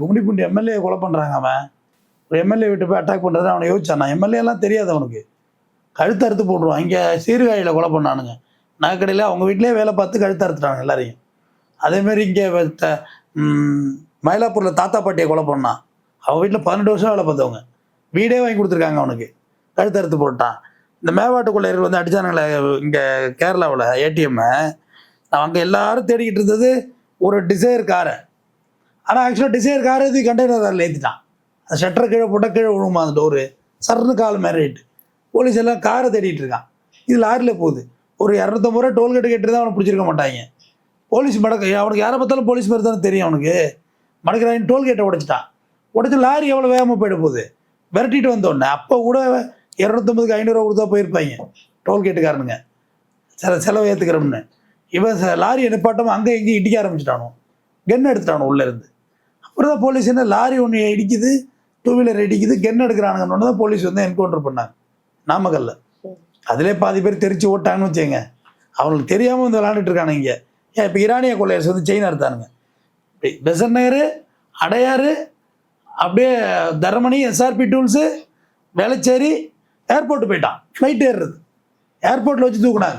Gummidipoondi MLA கொலை பண்ணுறாங்க அவன். ஒரு எம்எல்ஏ வீட்டு போய் அட்டாக் பண்ணுறது அவனை யோசிச்சான். நான் எம்எல்ஏ எல்லாம் தெரியாது அவனுக்கு. கழுத்து அறுத்து போட்டுருவான். இங்கே சீர்காழியில் கொலை பண்ணானுங்க. நகைக்கடையில் அவங்க வீட்டிலே வேலை பார்த்து கழுத்து அறுத்துட்டாங்க எல்லாரையும். அதேமாரி இங்கே மயிலாப்பூரில் தாத்தா பாட்டியை கொலை பண்ணான். அவன் வீட்டில் பன்னெண்டு வருஷம் வேலை பார்த்தவங்க. வீடே வாங்கி கொடுத்துருக்காங்க அவனுக்கு. கழுத்து அறுத்து போட்டான். இந்த மேவாட்டு கொள்ளையர்கள் வந்து அடிச்சானுங்களே இங்கே கேரளாவில் ஏடிஎம்மை அங்கே எல்லாரும் தேடிக்கிட்டு இருந்தது ஒரு டிசைர் காரை ஆனால் ஆக்சுவலாக டிசைர் கார் இது கண்டெய்னர் அதில் ஏற்றிட்டான் அந்த ஷட்டர் கீழே போட்டால் கீழே விழுமா அந்த டோரு சர்னு கால் மேரிட்டு போலீஸ் எல்லாம் காரை தேடிட்டு இருக்கான். இது லாரியில் போகுது. ஒரு இரநூத்தம்பது ரூபா டோல்கேட்டு கேட்டு தான் அவனை பிடிச்சிருக்க மாட்டாங்க. போலீஸ் மடக்க அவனுக்கு யாரை பார்த்தாலும் போலீஸ் மாதிரி தானே தெரியும் அவனுக்கு. மடக்கிறாங்க டோல்கேட்டை உடைச்சிட்டான். உடச்சி லாரி எவ்வளோ வேகமாக போயிட போகுது? விரட்டிட்டு வந்தோடனே அப்போ கூட இரநூத்தம்பதுக்கு ஐநூறுரூவா கொடுத்தா போயிருப்பாங்க. டோல்கேட்டுக்காரனுங்க சில செலவு ஏற்றுக்கிறோம்னு இவன் லாரி லாரியை நிப்பாட்டமாக அங்கே இங்கேயும் இடிக்க ஆரம்பிச்சிட்டானோ? கன் எடுத்துட்டான் உள்ளேருந்து அப்புறம் தான் போலீஸ் என்ன லாரி ஒன்று இடிக்குது டூ வீலர் இடிக்குது கன் எடுக்கிறானுங்கன்னு தான் போலீஸ் வந்து என்கவுண்டர் பண்ணாங்க. நாமக்கல்ல. அதிலே பாதி பேர் தெரிச்சு ஓட்டாங்கன்னு வச்சுங்க அவங்களுக்கு தெரியாமல் வந்து விளாண்டுட்டு இருக்கானுங்க ஏன் இப்போ ஈரானிய கொள்ளையர்ஸ் வந்து செயின் அறுத்தானுங்க. பெசன் நகர் அடையாறு அப்படியே Taramani SRP tools Velachery airport போயிட்டான். ஃப்ளைட் ஏறுறது. ஏர்போர்ட்டில் வச்சு தூக்குனாங்க.